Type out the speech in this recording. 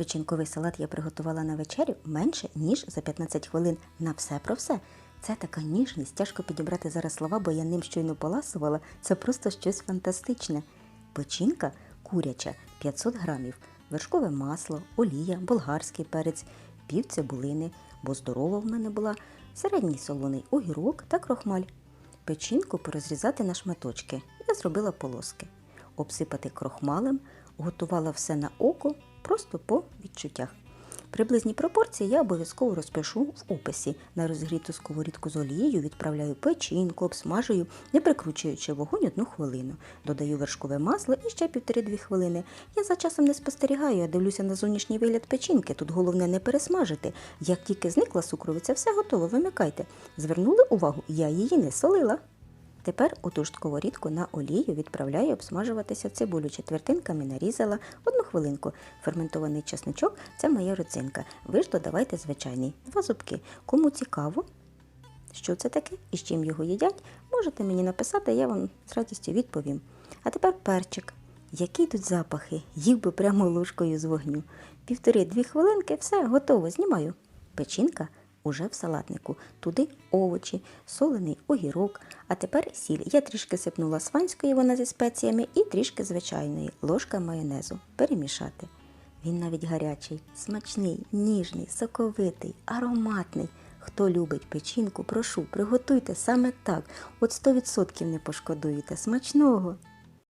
Печінковий салат я приготувала на вечерю менше, ніж за 15 хвилин. На все про все. Це така ніжність, тяжко підібрати зараз слова, бо я ним щойно поласувала. Це просто щось фантастичне. Печінка куряча 500 грамів, вершкове масло, олія, болгарський перець, пів цибулини, бо здорова в мене була, середній солоний огірок та крохмаль. Печінку порозрізати на шматочки. Я зробила полоски. Обсипати крохмалем, готувала все на око, просто по відчуттях. Приблизні пропорції я обов'язково розпишу в описі. На розгріту сковорідку з олією відправляю печінку, обсмажую, не прикручуючи вогонь одну хвилину. Додаю вершкове масло і ще півтори-дві хвилини. Я за часом не спостерігаю, а дивлюся на зовнішній вигляд печінки. Тут головне не пересмажити. Як тільки зникла цукровиця, все готово, вимикайте. Звернули увагу, я її не солила. Тепер у ту ж сковорідку на олію відправляю обсмажуватися цибулю. Четвертинками нарізала одну хвилинку. Ферментований чесничок це моя родзинка. Ви ж додавайте звичайний. Два зубки. Кому цікаво, що це таке і з чим його їдять, можете мені написати, я вам з радістю відповім. А тепер перчик. Які тут запахи? Їв би прямо ложкою з вогню. Півтори-дві хвилинки, все, готово, знімаю. Печінка уже в салатнику. Туди овочі, солений огірок. А тепер сіль. Я трішки сипнула сванської, вона зі спеціями, і трішки звичайної, ложка майонезу. Перемішати. Він навіть гарячий, смачний, ніжний, соковитий, ароматний. Хто любить печінку, прошу, приготуйте саме так. От 100% не пошкодуєте. Смачного!